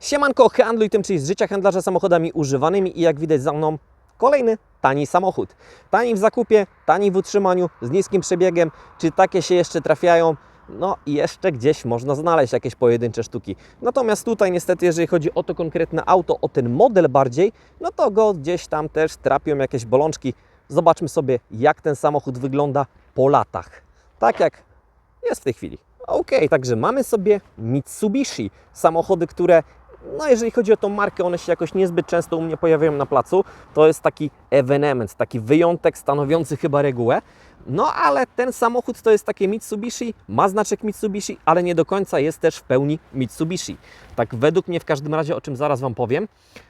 Siemanko, handluj tym, czyli z życia handlarza samochodami używanymi i jak widać za mną kolejny tani samochód. Tani w zakupie, tani w utrzymaniu, z niskim przebiegiem. Czy takie się jeszcze trafiają? No i jeszcze gdzieś można znaleźć jakieś pojedyncze sztuki. Natomiast tutaj niestety, jeżeli chodzi o to konkretne auto, o ten model bardziej, no to go gdzieś tam też trapią jakieś bolączki. Zobaczmy sobie, jak ten samochód wygląda po latach. Tak jak jest w tej chwili. Ok, także mamy sobie Mitsubishi, samochody, które, no jeżeli chodzi o tą markę, one się jakoś niezbyt często u mnie pojawiają na placu. To jest taki ewenement, taki wyjątek stanowiący chyba regułę. No ale ten samochód to jest takie Mitsubishi, ma znaczek Mitsubishi, ale nie do końca jest też w pełni Mitsubishi. Tak według mnie w każdym razie, o czym zaraz Wam powiem.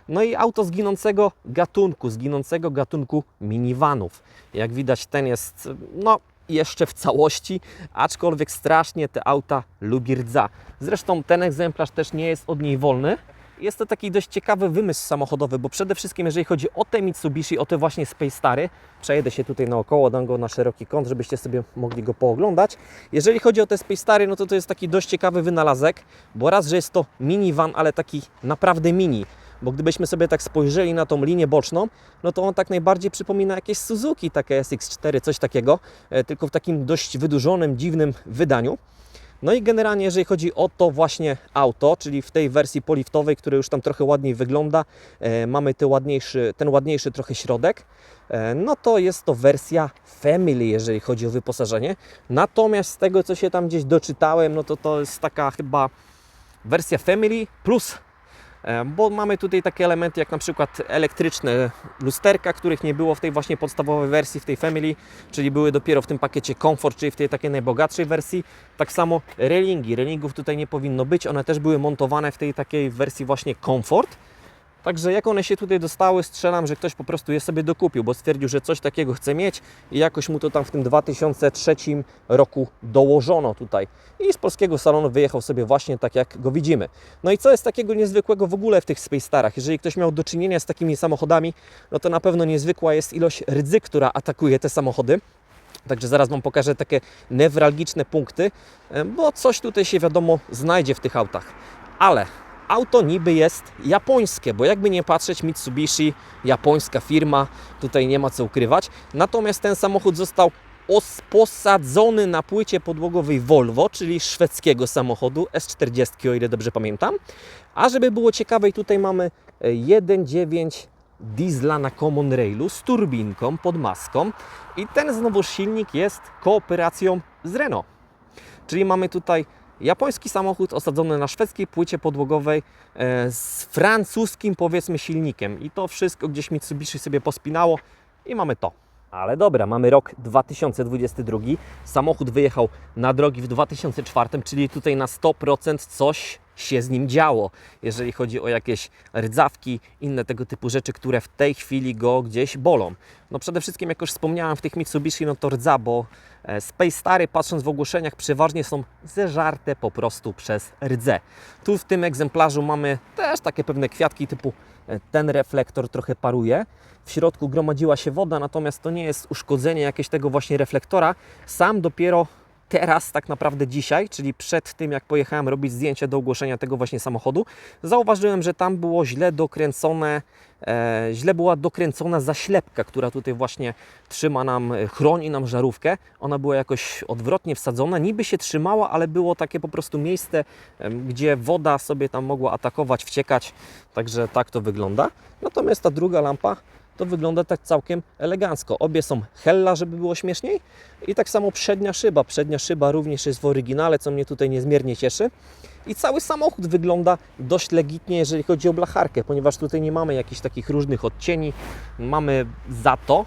No i auto zginącego gatunku, zginącego gatunku minivanów. Jak widać ten jest, no jeszcze w całości, aczkolwiek strasznie te auta lubi rdza. Zresztą ten egzemplarz też nie jest od niej wolny. Jest to taki dość ciekawy wymysł samochodowy, bo przede wszystkim jeżeli chodzi o te Mitsubishi, o te właśnie Space Stary, przejedę się tutaj naokoło, dam go na szeroki kąt, żebyście sobie mogli go pooglądać. Jeżeli chodzi o te Space Stary, no to to jest taki dość ciekawy wynalazek, bo raz, że jest to minivan, ale taki naprawdę mini, bo gdybyśmy sobie tak spojrzeli na tą linię boczną, no to on tak najbardziej przypomina jakieś Suzuki, takie SX4, coś takiego, e, tylko w takim dość wydłużonym, dziwnym wydaniu. No i generalnie, jeżeli chodzi o to właśnie auto, czyli w tej wersji poliftowej, które już tam trochę ładniej wygląda, e, mamy ładniejszy, ten ładniejszy trochę środek, e, no to jest to wersja Family, jeżeli chodzi o wyposażenie. Natomiast z tego, co się tam gdzieś doczytałem, no to to jest taka chyba wersja Family plus bo mamy tutaj takie elementy jak na przykład elektryczne lusterka, których nie było w tej właśnie podstawowej wersji, w tej Family, czyli były dopiero w tym pakiecie Comfort, czyli w tej takiej najbogatszej wersji. Tak samo railingi, railingów tutaj nie powinno być, one też były montowane w tej takiej wersji właśnie Comfort. Także jak one się tutaj dostały, strzelam, że ktoś po prostu je sobie dokupił, bo stwierdził, że coś takiego chce mieć i jakoś mu to tam w tym 2003 roku dołożono tutaj. I z polskiego salonu wyjechał sobie właśnie tak, jak go widzimy. No i co jest takiego niezwykłego w ogóle w tych Space Starach? Jeżeli ktoś miał do czynienia z takimi samochodami, no to na pewno niezwykła jest ilość rdzy, która atakuje te samochody. Także zaraz Wam pokażę takie newralgiczne punkty, e, bo coś tutaj się wiadomo znajdzie w tych autach. Ale auto niby jest japońskie, bo jakby nie patrzeć, Mitsubishi, japońska firma, tutaj nie ma co ukrywać. Natomiast ten samochód został os- posadzony na płycie podłogowej Volvo, czyli szwedzkiego samochodu S40, o ile dobrze pamiętam. A żeby było ciekawej, tutaj mamy e, 1.9 diesla na Common Railu z turbinką pod maską i ten znowu silnik jest kooperacją z Renault. Czyli mamy tutaj japoński samochód osadzony na szwedzkiej płycie podłogowej e, z francuskim powiedzmy silnikiem i to wszystko gdzieś Mitsubishi sobie pospinało i mamy to. Ale dobra, mamy rok 2022. Samochód wyjechał na drogi w 2004, czyli tutaj na 100% coś się z nim działo, jeżeli chodzi o jakieś rdzawki, inne tego typu rzeczy, które w tej chwili go gdzieś bolą. No przede wszystkim, jak już wspomniałem, w tych Mitsubishi, no to rdza, bo e, Space Stary, patrząc w ogłoszeniach, przeważnie są zeżarte po prostu przez rdzę. Tu w tym egzemplarzu mamy też takie pewne kwiatki typu e, ten reflektor trochę paruje. W środku gromadziła się woda, natomiast to nie jest uszkodzenie jakiegoś tego właśnie reflektora. Sam dopiero teraz, tak naprawdę dzisiaj, czyli przed tym, jak pojechałem robić zdjęcie do ogłoszenia tego właśnie samochodu, zauważyłem, że tam było źle dokręcone, e, źle była dokręcona zaślepka, która tutaj właśnie trzyma nam, e, chroni nam żarówkę. Ona była jakoś odwrotnie wsadzona, niby się trzymała, ale było takie po prostu miejsce, em, gdzie woda sobie tam mogła atakować, wciekać, także tak to wygląda. Natomiast ta druga lampa to wygląda tak całkiem elegancko. Obie są Hella, żeby było śmieszniej. I tak samo przednia szyba. Przednia szyba również jest w oryginale, co mnie tutaj niezmiernie cieszy. I cały samochód wygląda dość legitnie, jeżeli chodzi o blacharkę, ponieważ tutaj nie mamy jakichś takich różnych odcieni. Mamy za to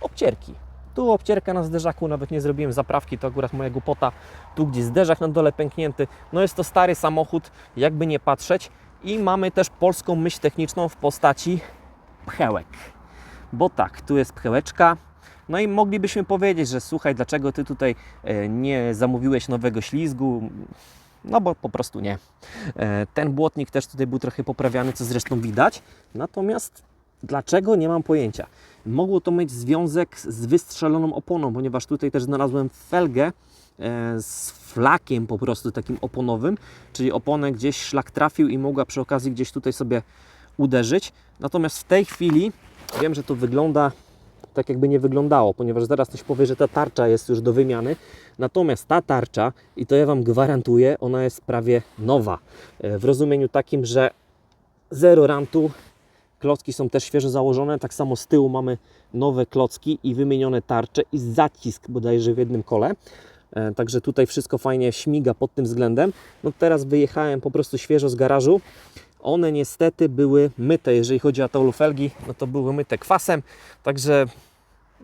obcierki. Tu obcierka na zderzaku, nawet nie zrobiłem zaprawki, to akurat moja głupota. Tu gdzieś zderzak na dole pęknięty. No jest to stary samochód, jakby nie patrzeć. I mamy też polską myśl techniczną w postaci pchełek. Bo tak, tu jest pchełeczka. No i moglibyśmy powiedzieć, że słuchaj, dlaczego ty tutaj e, nie zamówiłeś nowego ślizgu? No bo po prostu nie. E, Ten błotnik też tutaj był trochę poprawiany, co zresztą widać. Natomiast dlaczego nie mam pojęcia. Mogło to mieć związek z wystrzeloną oponą, ponieważ tutaj też znalazłem felgę e, z flakiem po prostu takim oponowym, czyli oponę gdzieś szlak trafił i mogła przy okazji gdzieś tutaj sobie uderzyć. Natomiast w tej chwili wiem, że to wygląda tak jakby nie wyglądało, ponieważ zaraz ktoś powie, że ta tarcza jest już do wymiany. Natomiast ta tarcza, i to ja Wam gwarantuję, ona jest prawie nowa. E, W rozumieniu takim, że zero rantu, klocki są też świeżo założone, tak samo z tyłu mamy nowe klocki i wymienione tarcze i zacisk bodajże w jednym kole. E, Także tutaj wszystko fajnie śmiga pod tym względem. No teraz wyjechałem po prostu świeżo z garażu. One niestety były myte, jeżeli chodzi o tą felgi, no to były myte kwasem, także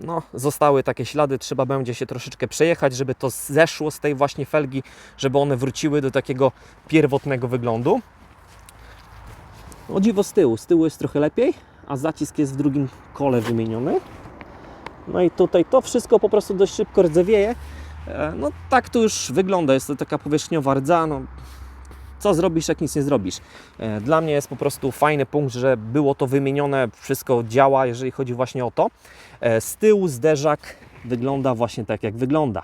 no, zostały takie ślady, trzeba będzie się troszeczkę przejechać, żeby to zeszło z tej właśnie felgi, żeby one wróciły do takiego pierwotnego wyglądu. O dziwo z tyłu, z tyłu jest trochę lepiej, a zacisk jest w drugim kole wymieniony. No i tutaj to wszystko po prostu dość szybko rdzewieje. E, No tak to już wygląda, jest to taka powierzchniowa rdza, no co zrobisz, jak nic nie zrobisz. E, Dla mnie jest po prostu fajny punkt, że było to wymienione, wszystko działa, jeżeli chodzi właśnie o to. E, Z tyłu zderzak wygląda właśnie tak, jak wygląda.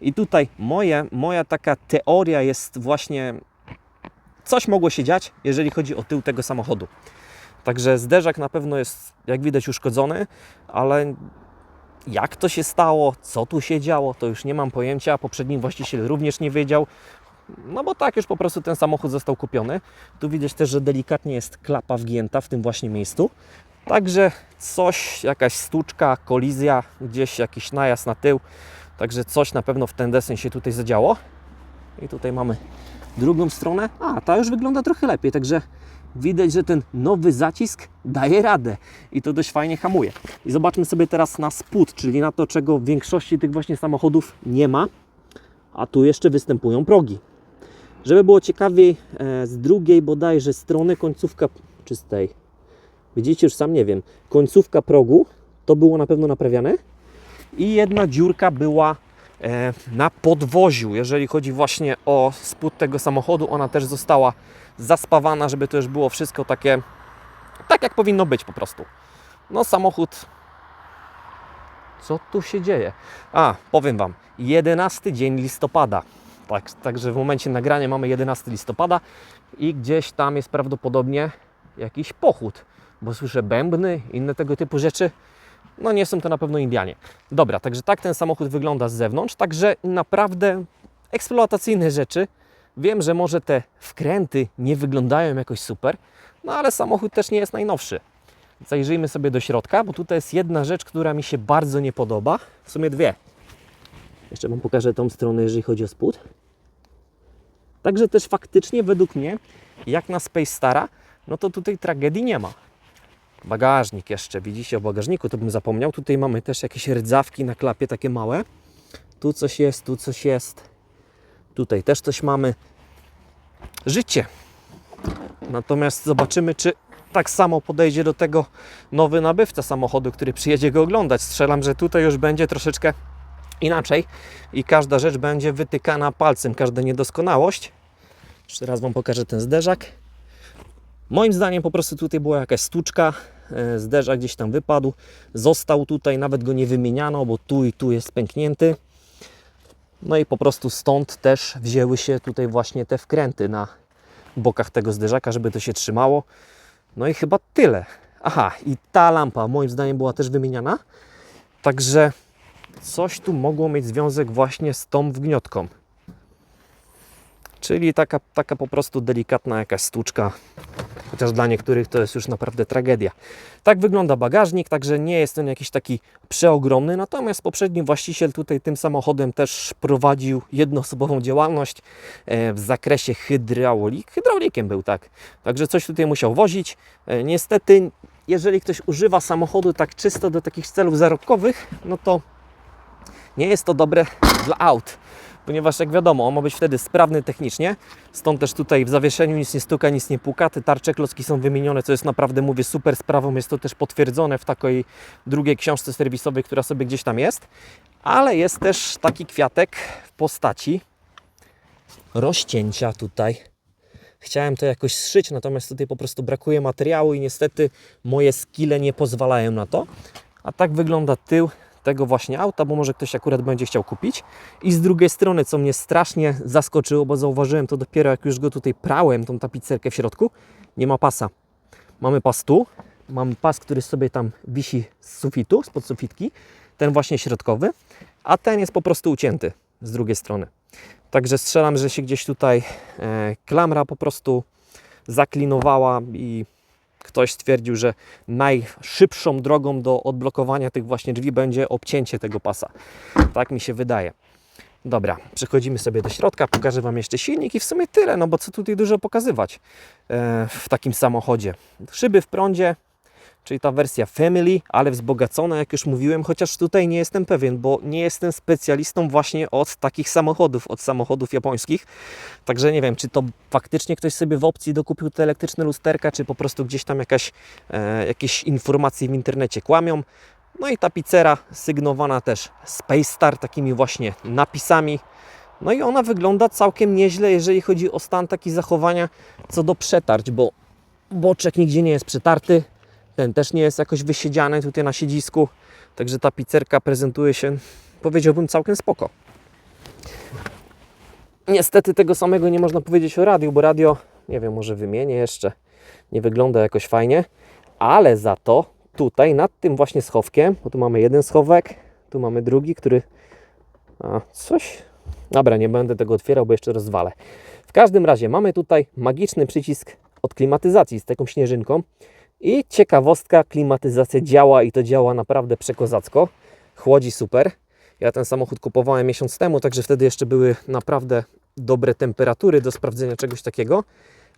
I tutaj moje, moja taka teoria jest właśnie, coś mogło się dziać, jeżeli chodzi o tył tego samochodu. Także zderzak na pewno jest, jak widać, uszkodzony, ale jak to się stało, co tu się działo, to już nie mam pojęcia. Poprzedni właściciel również nie wiedział. No bo tak już po prostu ten samochód został kupiony. Tu widać też, że delikatnie jest klapa wgięta w tym właśnie miejscu. Także coś, jakaś stuczka, kolizja, gdzieś jakiś najazd na tył. Także coś na pewno w ten desen się tutaj zadziało. I tutaj mamy drugą stronę. A, ta już wygląda trochę lepiej, także widać, że ten nowy zacisk daje radę i to dość fajnie hamuje. I zobaczmy sobie teraz na spód, czyli na to, czego w większości tych właśnie samochodów nie ma, a tu jeszcze występują progi. Żeby było ciekawiej, e, z drugiej bodajże strony końcówka, czy z tej, widzicie, już sam nie wiem, końcówka progu, to było na pewno naprawiane. I jedna dziurka była e, na podwoziu, jeżeli chodzi właśnie o spód tego samochodu, ona też została zaspawana, żeby to już było wszystko takie, tak jak powinno być po prostu. No samochód, co tu się dzieje? A, powiem Wam, 11 dzień listopada, tak, także w momencie nagrania mamy 11 listopada i gdzieś tam jest prawdopodobnie jakiś pochód, bo słyszę bębny, inne tego typu rzeczy. No nie są to na pewno Indianie. Dobra, także tak ten samochód wygląda z zewnątrz, także naprawdę eksploatacyjne rzeczy. Wiem, że może te wkręty nie wyglądają jakoś super, no ale samochód też nie jest najnowszy. Zajrzyjmy sobie do środka, bo tutaj jest jedna rzecz, która mi się bardzo nie podoba. W sumie dwie. Jeszcze Wam pokażę tą stronę, jeżeli chodzi o spód. Także też faktycznie według mnie, jak na Space Stara, no to tutaj tragedii nie ma. Bagażnik jeszcze, widzicie o bagażniku, to bym zapomniał. Tutaj mamy też jakieś rdzawki na klapie, takie małe. Tu coś jest, tu coś jest. Tutaj też coś mamy. Życie. Natomiast zobaczymy, czy tak samo podejdzie do tego nowy nabywca samochodu, który przyjedzie go oglądać. Strzelam, że tutaj już będzie troszeczkę inaczej i każda rzecz będzie wytykana palcem, każda niedoskonałość. Jeszcze raz Wam pokażę ten zderzak. Moim zdaniem po prostu tutaj była jakaś stuczka, e, zderzak gdzieś tam wypadł, został tutaj, nawet go nie wymieniano, bo tu i tu jest pęknięty. No i po prostu stąd też wzięły się tutaj właśnie te wkręty na bokach tego zderzaka, żeby to się trzymało. No i chyba tyle. Aha, i ta lampa moim zdaniem była też wymieniana. Także coś tu mogło mieć związek właśnie z tą wgniotką. Czyli taka, taka po prostu delikatna jakaś stłuczka, chociaż dla niektórych to jest już naprawdę tragedia. Tak wygląda bagażnik, także nie jest on jakiś taki przeogromny, natomiast poprzedni właściciel tutaj tym samochodem też prowadził jednoosobową działalność e, w zakresie hydraulik. Hydraulikiem był, tak. Także coś tutaj musiał wozić. E, Niestety, jeżeli ktoś używa samochodu tak czysto do takich celów zarobkowych, no to nie jest to dobre dla aut, ponieważ jak wiadomo, on ma być wtedy sprawny technicznie, stąd też tutaj w zawieszeniu nic nie stuka, nic nie puka, te tarcze klocki są wymienione, co jest naprawdę, mówię, super sprawą, jest to też potwierdzone w takiej drugiej książce serwisowej, która sobie gdzieś tam jest, ale jest też taki kwiatek w postaci rozcięcia tutaj. Chciałem to jakoś zszyć, natomiast tutaj po prostu brakuje materiału i niestety moje skille nie pozwalają na to. A tak wygląda tył tego właśnie auta, bo może ktoś akurat będzie chciał kupić. I z drugiej strony, co mnie strasznie zaskoczyło, bo zauważyłem to dopiero jak już go tutaj prałem, tą tapicerkę w środku, nie ma pasa. Mamy pas tu, mamy pas, który sobie tam wisi z sufitu, spod sufitki, ten właśnie środkowy, a ten jest po prostu ucięty z drugiej strony. Także strzelam, że się gdzieś tutaj e, klamra po prostu zaklinowała i ktoś stwierdził, że najszybszą drogą do odblokowania tych właśnie drzwi będzie obcięcie tego pasa. Tak mi się wydaje. Dobra, przechodzimy sobie do środka, pokażę Wam jeszcze silnik i w sumie tyle, no bo co tutaj dużo pokazywać e, w takim samochodzie. Szyby w prądzie, czyli ta wersja Family, ale wzbogacona, jak już mówiłem, chociaż tutaj nie jestem pewien, bo nie jestem specjalistą właśnie od takich samochodów, od samochodów japońskich. Także nie wiem, czy to faktycznie ktoś sobie w opcji dokupił te elektryczne lusterka, czy po prostu gdzieś tam jakaś, e, jakieś informacje w internecie kłamią. No i tapicera sygnowana też Space Star, takimi właśnie napisami. No i ona wygląda całkiem nieźle, jeżeli chodzi o stan taki zachowania co do przetarć, bo boczek nigdzie nie jest przetarty, ten też nie jest jakoś wysiedziany tutaj na siedzisku, także ta pizzerka prezentuje się, powiedziałbym, całkiem spoko. Niestety tego samego nie można powiedzieć o radiu, bo radio, nie wiem, może wymienię jeszcze, nie wygląda jakoś fajnie, ale za to tutaj nad tym właśnie schowkiem, bo tu mamy jeden schowek, tu mamy drugi, który a, coś... Dobra, nie będę tego otwierał, bo jeszcze rozwalę. W każdym razie mamy tutaj magiczny przycisk od klimatyzacji z taką śnieżynką, i ciekawostka, klimatyzacja działa i to działa naprawdę przekozacko. Chłodzi super. Ja ten samochód kupowałem miesiąc temu, także wtedy jeszcze były naprawdę dobre temperatury do sprawdzenia czegoś takiego.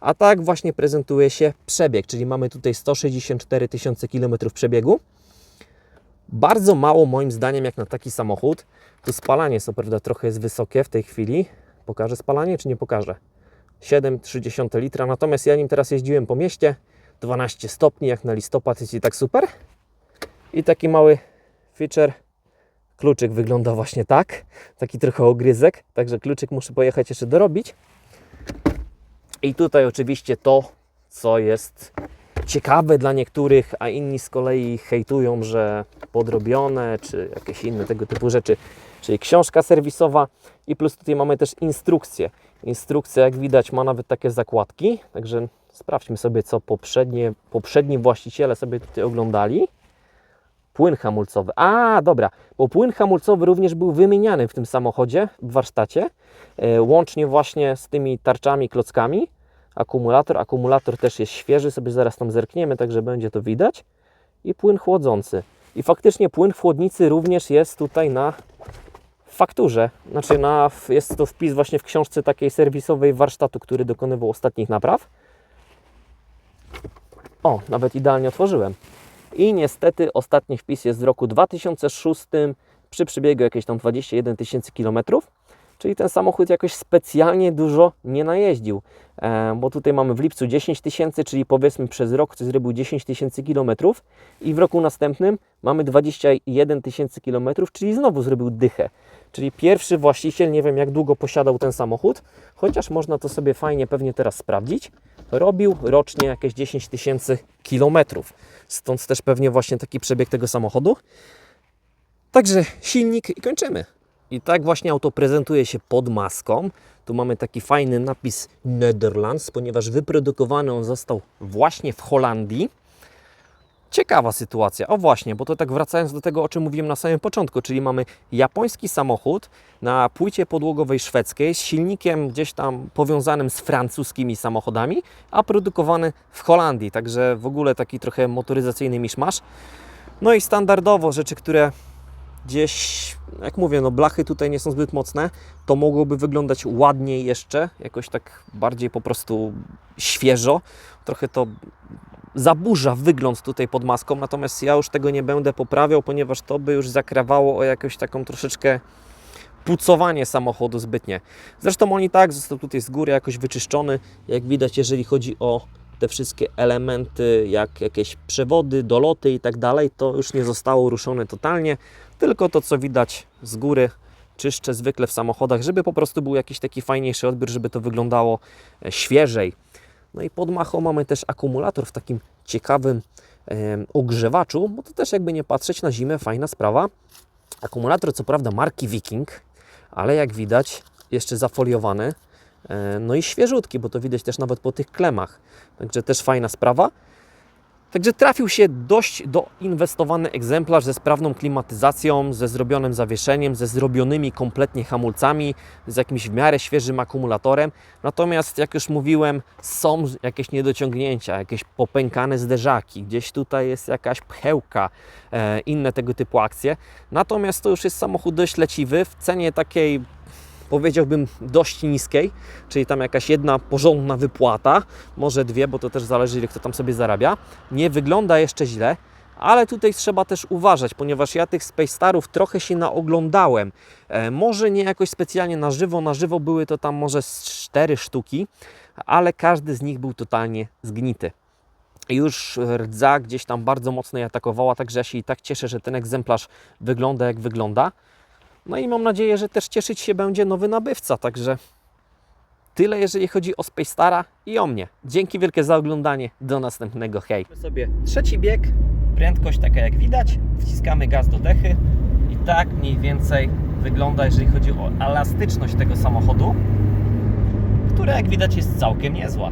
A tak właśnie prezentuje się przebieg, czyli mamy tutaj 164 tysiące km przebiegu. Bardzo mało moim zdaniem jak na taki samochód. Tu spalanie co prawda trochę jest wysokie w tej chwili. Pokażę spalanie czy nie pokażę? 7,3 litra, natomiast ja nim teraz jeździłem po mieście 12 stopni, jak na listopad jest i tak super. I taki mały feature, kluczyk wygląda właśnie tak, taki trochę ogryzek, także kluczyk muszę pojechać jeszcze dorobić. I tutaj oczywiście to, co jest ciekawe dla niektórych, a inni z kolei hejtują, że podrobione, czy jakieś inne tego typu rzeczy, czyli książka serwisowa i plus tutaj mamy też instrukcję. Instrukcja, jak widać, ma nawet takie zakładki, także Sprawdźmy sobie, co poprzednie, poprzedni właściciele sobie tutaj oglądali. Płyn hamulcowy. A, dobra, bo płyn hamulcowy również był wymieniany w tym samochodzie, w warsztacie, e, łącznie właśnie z tymi tarczami, klockami. Akumulator, akumulator też jest świeży, sobie zaraz tam zerkniemy, także będzie to widać. I płyn chłodzący. I faktycznie płyn chłodnicy również jest tutaj na fakturze. Znaczy na, jest to wpis właśnie w książce takiej serwisowej warsztatu, który dokonywał ostatnich napraw. O, nawet idealnie otworzyłem. I niestety ostatni wpis jest z roku 2006 przy przebiegu jakieś tam 21 tysięcy kilometrów. Czyli ten samochód jakoś specjalnie dużo nie najeździł, e, bo tutaj mamy w lipcu 10 tysięcy, czyli powiedzmy przez rok coś zrobił 10 tysięcy kilometrów i w roku następnym mamy 21 tysięcy kilometrów, czyli znowu zrobił dychę. Czyli pierwszy właściciel, nie wiem jak długo posiadał ten samochód, chociaż można to sobie fajnie pewnie teraz sprawdzić, robił rocznie jakieś 10 tysięcy kilometrów. Stąd też pewnie właśnie taki przebieg tego samochodu. Także silnik i kończymy. I tak właśnie auto prezentuje się pod maską. Tu mamy taki fajny napis Netherlands, ponieważ wyprodukowany on został właśnie w Holandii. Ciekawa sytuacja. O właśnie, bo to tak wracając do tego, o czym mówiłem na samym początku, czyli mamy japoński samochód na płycie podłogowej szwedzkiej z silnikiem gdzieś tam powiązanym z francuskimi samochodami, a produkowany w Holandii. Także w ogóle taki trochę motoryzacyjny miszmasz. No i standardowo rzeczy, które gdzieś, jak mówię, no blachy tutaj nie są zbyt mocne, to mogłoby wyglądać ładniej jeszcze, jakoś tak bardziej po prostu świeżo. Trochę to zaburza wygląd tutaj pod maską, natomiast ja już tego nie będę poprawiał, ponieważ to by już zakrawało o jakąś taką troszeczkę pucowanie samochodu zbytnie. Zresztą on i tak został tutaj z góry jakoś wyczyszczony, jak widać, jeżeli chodzi o te wszystkie elementy, jak jakieś przewody, doloty i tak dalej, to już nie zostało ruszone totalnie, tylko to, co widać z góry, czyszczę zwykle w samochodach, żeby po prostu był jakiś taki fajniejszy odbiór, żeby to wyglądało e, świeżej. No i pod machą mamy też akumulator w takim ciekawym e, ogrzewaczu, bo to też jakby nie patrzeć na zimę, fajna sprawa. Akumulator co prawda marki Viking, ale jak widać jeszcze zafoliowany, e, no i świeżutki, bo to widać też nawet po tych klemach. Także też fajna sprawa. Także trafił się dość doinwestowany egzemplarz ze sprawną klimatyzacją, ze zrobionym zawieszeniem, ze zrobionymi kompletnie hamulcami, z jakimś w miarę świeżym akumulatorem. Natomiast, jak już mówiłem, są jakieś niedociągnięcia, jakieś popękane zderzaki, gdzieś tutaj jest jakaś pchełka, e, inne tego typu akcje. Natomiast to już jest samochód dość leciwy w cenie takiej powiedziałbym dość niskiej, czyli tam jakaś jedna porządna wypłata, może dwie, bo to też zależy ile kto tam sobie zarabia. Nie wygląda jeszcze źle, ale tutaj trzeba też uważać, ponieważ ja tych Space Starów trochę się naoglądałem. E, może nie jakoś specjalnie na żywo, na żywo były to tam może cztery sztuki, ale każdy z nich był totalnie zgnity. Już rdza gdzieś tam bardzo mocno je atakowała, także ja się i tak cieszę, że ten egzemplarz wygląda jak wygląda. No i mam nadzieję, że też cieszyć się będzie nowy nabywca, także tyle jeżeli chodzi o Space Stara i o mnie. Dzięki wielkie za oglądanie, do następnego, hej! sobie trzeci bieg, prędkość taka jak widać, wciskamy gaz do dechy i tak mniej więcej wygląda, jeżeli chodzi o elastyczność tego samochodu, która jak widać jest całkiem niezła.